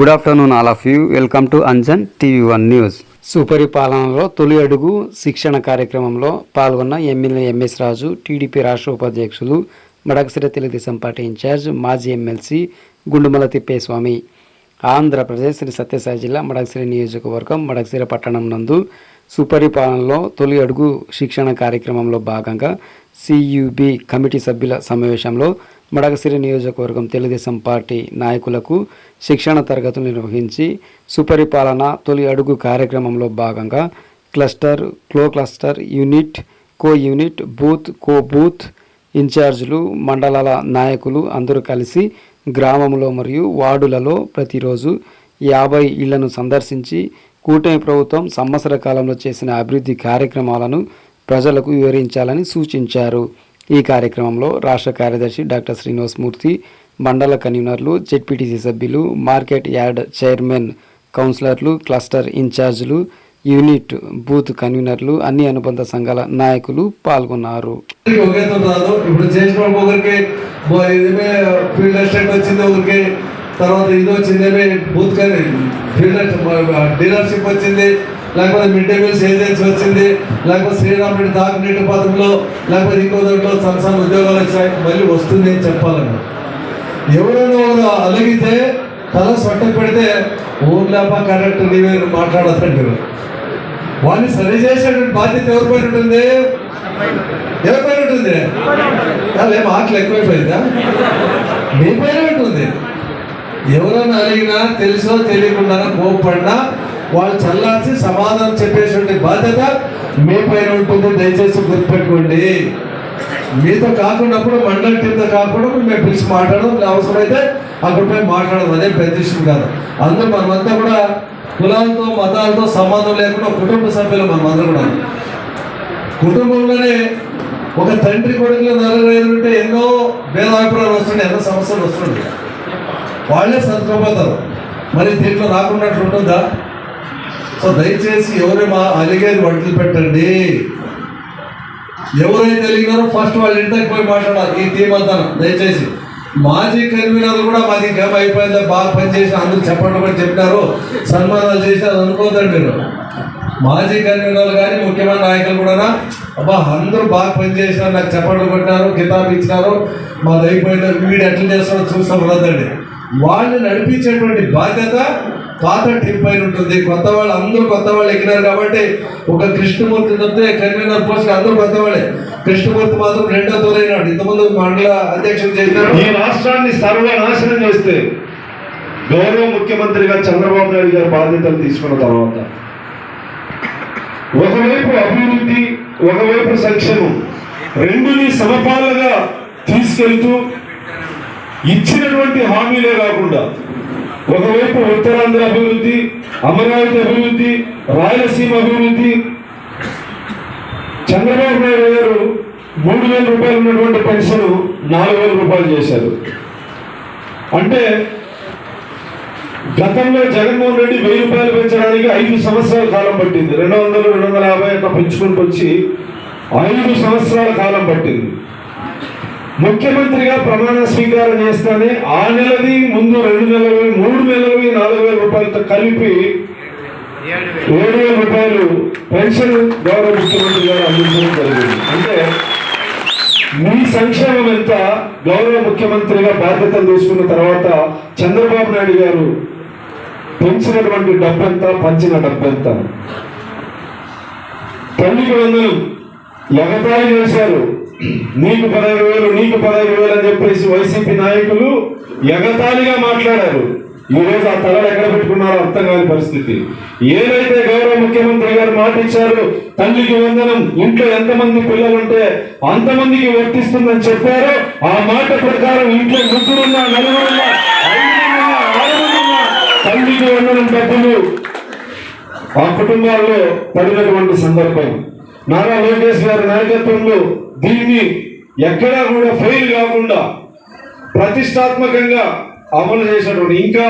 Good afternoon all of you welcome to Anjan TV one news సుపరిపాలనలో తొలి అడుగు శిక్షణ కార్యక్రమంలో పాల్గొన్న ఎమ్మెల్యే ఎంఎస్ రాజు టీడీపీ రాష్ట్ర ఉపాధ్యక్షులు మడకసిర తెలుగుదేశం పార్టీ ఇన్ఛార్జ్ మాజీ ఎమ్మెల్సీ గుండుమల తిప్పేస్వామి. ఆంధ్రప్రదేశ్ శ్రీ సత్యసాయి జిల్లా మడకసిరి నియోజకవర్గం మడకసిరి పట్టణం నందు సుపరిపాలనలో తొలి అడుగు శిక్షణ కార్యక్రమంలో భాగంగా సియుబి కమిటీ సభ్యుల సమావేశంలో మడగసిరి నియోజకవర్గం తెలుగుదేశం పార్టీ నాయకులకు శిక్షణ తరగతులు నిర్వహించి సుపరిపాలన తొలి అడుగు కార్యక్రమంలో భాగంగా cluster క్లో cluster unit co unit booth co booth ఇన్ఛార్జీలు మండలాల నాయకులు అందరూ కలిసి గ్రామంలో మరియు వార్డులలో ప్రతిరోజు యాభై ఇళ్ళను సందర్శించి కూటమి ప్రభుత్వం సంవత్సర కాలంలో చేసిన అభివృద్ధి కార్యక్రమాలను ప్రజలకు వివరించాలని సూచించారు. ఈ కార్యక్రమంలో రాష్ట్ర కార్యదర్శి డాక్టర్ శ్రీనివాసమూర్తి మండల కన్వీనర్లు జెడ్పీటీసీ సభ్యులు మార్కెట్ యార్డ్ చైర్మన్ కౌన్సిలర్లు క్లస్టర్ ఇన్ఛార్జీలు యూనిట్ బూత్ కన్వీనర్లు అన్ని అనుబంధ సంఘాల నాయకులు పాల్గొన్నారు. ఇప్పుడు చేసిన ఒకరికి ఫీల్డ్ అసిస్టెంట్ వచ్చింది ఒకరికి తర్వాత ఇది వచ్చింది బూత్ కానీ ఫీల్డ్ డీలర్షిప్ వచ్చింది. లేకపోతే మిడ్ డే మీల్స్ ఏజెన్సీ వచ్చింది? లేకపోతే శ్రీరామ్ రెడ్డి తాగునీటి పథకంలో లేకపోతే ఇంకో దాంట్లో సన్న సన్న ఉద్యోగాలు వచ్చాయి మళ్ళీ వస్తుంది అని చెప్పాలని ఎవరైనా ఒకరు అలిగితే తల సొట్ట పెడితే ఊర్లేప కరెక్ట్ నీవే మాట్లాడదండి వాడిని సరి చేసేటువంటి బాధ్యత ఎవరిపైన ఉంటుంది? ఎవరిపైన ఉంటుంది? కాదు, ఏం ఎక్కువైపోయిందా? మీ పైన ఉంటుంది. ఎవరైనా అడిగినా తెలుసో తెలియకుండా కోప్పడినా వాళ్ళు చల్లార్చి సమాధానం చెప్పేటువంటి బాధ్యత మీ పైన ఉంటుంది. దయచేసి గుర్తుపెట్టుకోండి. మీతో కాకున్నప్పుడు మండలి టీంతో కాకుండా మేము పిలిచి మాట్లాడడం అవసరమైతే అక్కడ పోయి మాట్లాడడం అదే పెద్ద విషయం కాదు. అందులో మనమంతా కూడా కులాలతో మతాలతో సంబంధం లేకుండా కుటుంబ సభ్యులు మనమందరం కూడా. కుటుంబంలోనే ఒక తండ్రి కొడుకులు నలుగురు ఐదు ఉంటే ఎన్నో భేదాభిప్రాయాలు వస్తుండే ఎన్నో సమస్యలు వస్తుండే వాళ్ళే సర్దుకోపోతారు. మరి దీంట్లో రాకున్నట్లు ఉంటుందా? సో దయచేసి ఎవరు మా అలిగేది వంటలు పెట్టండి. ఎవరైతే అలిగినారో ఫస్ట్ వాళ్ళ ఇంటికి పోయి మాట్లాడాలి. ఈ టీం అంతా దయచేసి. మాజీ కన్వీనర్ కూడా మాది గేమ్ అయిపోయిందా బాగా పనిచేసి అందరూ చెప్పండి కూడా చెప్పినారు. సన్మానాలు చేసినారు అనుకోదండి మీరు. మాజీ కన్వీనర్లు కానీ ముఖ్యమైన నాయకులు కూడా అబ్బా అందరూ బాగా పనిచేసినారు నాకు చెప్పండి కొట్టినారు కితాబ్ ఇచ్చినారు. మాది అయిపోయింది వీడు ఎట్లా చేస్తారో చూస్తాం రాదండి వాళ్ళని నడిపించేటువంటి బాధ్యత పాత ట్రిప్ పైన ఉంటుంది. కొత్త వాళ్ళు అందరూ కొత్త వాళ్ళు ఎక్కినారు కాబట్టి ఒక కృష్ణమూర్తి తప్పితే కన్వీనర్ పోస్ట్ అందరూ కొత్త వాళ్ళే. కృష్ణమూర్తి మాత్రం రెండో తోలైనాడు ఇంతకుముందు మండల అధ్యక్షుడు చేశారు. ఈ రాష్ట్రాన్ని సర్వనాశనం చేస్తే గౌరవ ముఖ్యమంత్రిగా చంద్రబాబు నాయుడు గారు బాధ్యతలు తీసుకున్న తర్వాత ఒకవైపు అభివృద్ధి ఒకవైపు సంక్షేమం రెండుని సమపాలుగా తీసుకెళ్తూ ఇచ్చినటువంటి హామీలే కాకుండా ఒకవైపు ఉత్తరాంధ్ర అభివృద్ధి అమరావతి అభివృద్ధి రాయలసీమ అభివృద్ధి. చంద్రబాబు నాయుడు గారు మూడు వేల రూపాయలు ఉన్నటువంటి పెన్షన్ నాలుగు వేల రూపాయలు చేశారు. అంటే గతంలో జగన్మోహన్ రెడ్డి వెయ్యి రూపాయలు పెంచడానికి ఐదు సంవత్సరాల కాలం పట్టింది. రెండు వందలు రెండు వందల యాభై అట్లా పెంచుకుంటూ వచ్చి ఐదు సంవత్సరాల కాలం పట్టింది. ముఖ్యమంత్రిగా ప్రమాణ స్వీకారం చేస్తానే ఆ నెలది ముందు రెండు నెలలు మూడు నెలలవి నాలుగు వేల రూపాయలతో కలిపి ఏడు వేల రూపాయలు పెన్షన్ గౌరవ ముఖ్యమంత్రి గారు అందించడం జరిగింది. అంటే మీ సంక్షేమం ఎంత గౌరవ ముఖ్యమంత్రిగా బాధ్యతలు తీసుకున్న తర్వాత చంద్రబాబు నాయుడు గారు పెంచినటువంటి డబ్బెంత పంచిన డబ్బెంత? తల్లికి వందలు ఎగతాయి చేశారు. నీకు పదహైదు వేలు నీకు పదహైదు వేలు అని చెప్పేసి వైసీపీ నాయకులు ఎగతాళిగా మాట్లాడారు. ఈరోజు ఆ తలలు ఎక్కడ పెట్టుకున్నారో అర్థం కాని పరిస్థితి. ఏదైతే గౌరవ ముఖ్యమంత్రి గారు మాట ఇచ్చారు తల్లికి వందనం ఇంట్లో ఎంతమంది పిల్లలుంటే అంతమందికి వర్తిస్తుందని చెప్పారో ఆ మాట ప్రకారం ఇంట్లో ముగ్గురున్నా నలుగురున్నా తల్లికి వందనం డబ్బులు. ఆ కుటుంబాల్లో పడినటువంటి సందర్భం. నారా లోకేష్ గారి నాయకత్వంలో దీన్ని ఎక్కడా కూడా ఫెయిల్ కాకుండా ప్రతిష్టాత్మకంగా అమలు చేసినటువంటి ఇంకా